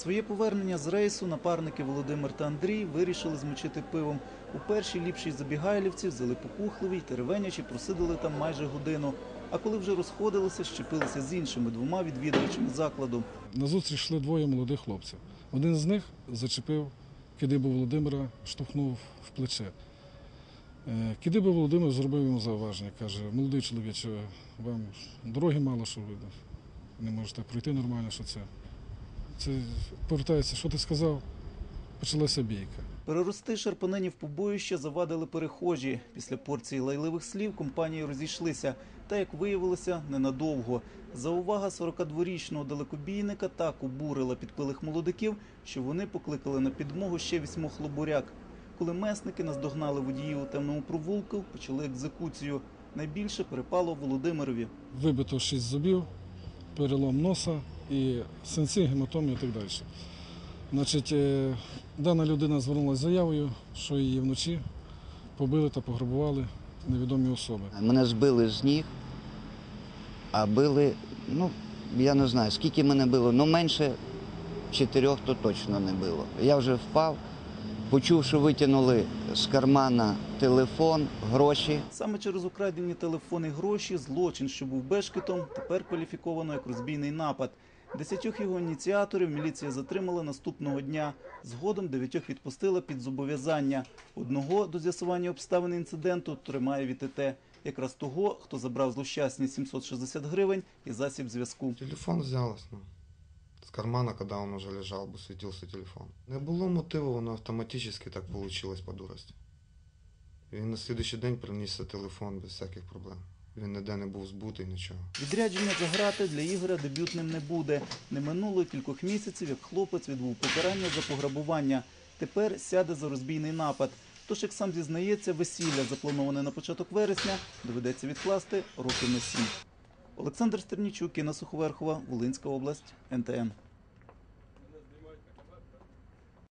Своє повернення з рейсу напарники Володимир та Андрій вирішили змочити пивом. У першій ліпшій забігайлівці взяли покухливі, теревенячі просидили там майже годину. А коли вже розходилися, щепилися з іншими двома відвідувачами закладу. На зустріч йшли двоє молодих хлопців. Один з них зачепив Кидибу Володимира, штовхнув в плече. Е, Кидиба Володимир зробив йому зауваження. Каже, молодий чоловіче, вам дороги мало, що ви не можете пройти нормально, що це. Це повертається, що ти сказав? Почалася бійка. Перерости шарпанині в побоїще завадили перехожі. Після порції лайливих слів компанії розійшлися. Та, як виявилося, ненадовго. Заувага 42-річного далекобійника так обурила підпилих молодиків, що вони покликали на підмогу ще вісьмох лобуряк. Коли месники наздогнали водіїв у темному провулку, почали екзекуцію. Найбільше перепало Володимирові. Вибито шість зубів, перелом носа і синці, гематоми і так далі. Значить, е, дана людина звернулася з заявою, що її вночі побили та пограбували невідомі особи. Мене збили з ніг, а били, ну, я не знаю, скільки мене було, ну менше чотирьох то точно не було. Я вже впав, почув, що витягнули з кармана телефон, гроші. Саме через украдені телефони гроші злочин, що був бешкетом, тепер кваліфіковано як розбійний напад. Десятьох його ініціаторів міліція затримала наступного дня. Згодом дев'ятьох відпустила під зобов'язання. Одного до з'ясування обставин інциденту тримає ВТТ. Якраз того, хто забрав злощасні 760 гривень і засіб зв'язку. Телефон взялось, ну. С кармана, когда он уже лежал бы, светился телефон. Не було мотиву, воно автоматически так получилось по дурості. Він на слідуючий день принісся телефон без всяких проблем. Він ніде не був збутий, нічого. Відрядження за грати для Ігоря дебютним не буде. Не минуло кількох місяців, як хлопець відбув покарання за пограбування. Тепер сяде за розбійний напад. Тож, як сам зізнається, весілля, заплановане на початок вересня, доведеться відкласти років на сім. Олександр Стернічук, Інна Суховерхова, Волинська область, НТН.